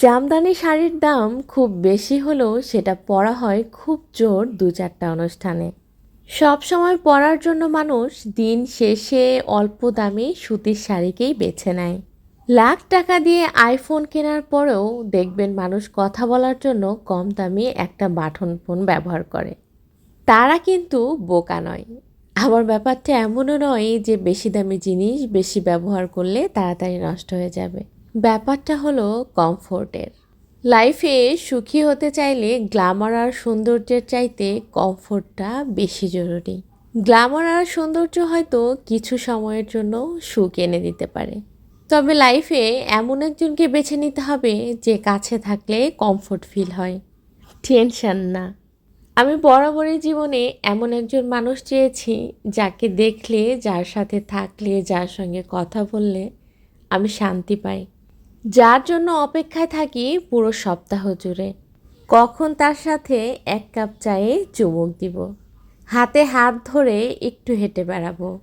জামদানি শাড়ির দাম খুব বেশি হলেও সেটা পরা হয় খুব জোর দু চারটা অনুষ্ঠানে। সব সময় পরার জন্য মানুষ দিন শেষে অল্প দামে সুতির শাড়িকেই বেছে নেয়। লাখ টাকা দিয়ে আইফোন কেনার পরেও দেখবেন মানুষ কথা বলার জন্য কম দামি একটা বাটন ফোন ব্যবহার করে। তারা কিন্তু বোকা নয়। আবার ব্যাপারটা এমনও নয় যে বেশি দামি জিনিস বেশি ব্যবহার করলে তাড়াতাড়ি নষ্ট হয়ে যাবে। ব্যাপারটা হলো কমফোর্টের। লাইফে সুখী হতে চাইলে গ্ল্যামার আর সৌন্দর্যের চাইতে কমফোর্টটা বেশি জরুরি। গ্ল্যামার আর সৌন্দর্য হয়তো কিছু সময়ের জন্য সুখ এনে দিতে পারে। তবে লাইফে এমন একজনকে বেছে নিতে হবে যে কাছে থাকলে কমফোর্ট ফিল হয়। টেনশন না। আমি বরাবরই জীবনে এমন একজন মানুষ চেয়েছি যাকে দেখলে, যার সাথে থাকলে, যার সঙ্গে কথা বললে আমি শান্তি পাই। যার জন্য অপেক্ষায় থাকি পুরো সপ্তাহ জুড়ে। কখন তার সাথে এক কাপ চায়ে চুমুক দিব। হাতে হাত ধরে একটু হেঁটে বেড়াবো।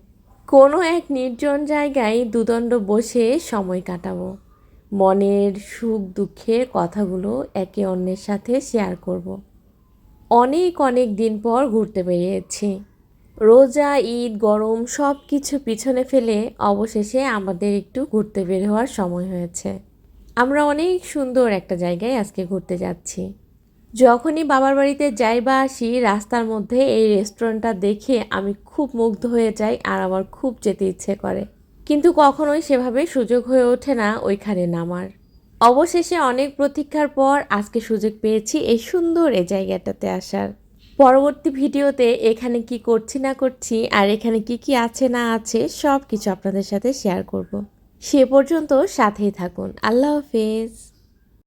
কোনো এক নির্জন জায়গায় দুদণ্ড বসে সময় কাটাবো। মনের সুখ দুঃখের কথাগুলো একে অন্যের সাথে শেয়ার করব। অনেক অনেক দিন পর ঘুরতে বেরিয়েছি। রোজা, ঈদ, গরম সব কিছু পিছনে ফেলে অবশেষে আমাদের একটু ঘুরতে বের হওয়ার সময় হয়েছে। আমরা অনেক সুন্দর একটা জায়গায় আজকে ঘুরতে যাচ্ছি। যখনই বাবার বাড়িতে যাই বা আসি, রাস্তার মধ্যে এই রেস্টুরেন্টটা দেখে আমি খুব মুগ্ধ হয়ে যাই আর আমার খুব যেতে ইচ্ছে করে। কিন্তু কখনোই সেভাবে সুযোগ হয়ে ওঠে না ওইখানে নামার। অবশেষে অনেক প্রতীক্ষার পর আজকে সুযোগ পেয়েছি এই সুন্দর এই জায়গাটাতে আসার। পরবর্তী ভিডিওতে এখানে কি করছি না করছি আর এখানে কি কি আছে না আছে সব কিছু আপনাদের সাথে শেয়ার করব। সে পর্যন্ত সাথেই থাকুন। আল্লাহ হাফেজ।